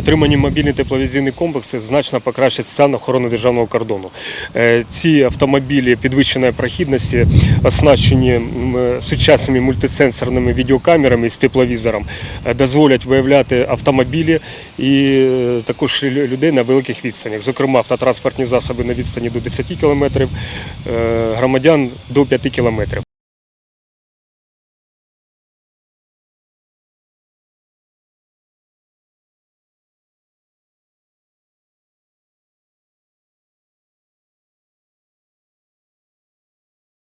Отримані мобільні тепловізійні комплекси значно покращать стан охорони державного кордону. Е, ці автомобілі підвищеної прохідності оснащені сучасними мультисенсорними відеокамерами з тепловізором, е, дозволять виявляти автомобілі і е, також людей на великих відстанях, зокрема автотранспортні засоби на відстані до 10 км, громадян до 5 км.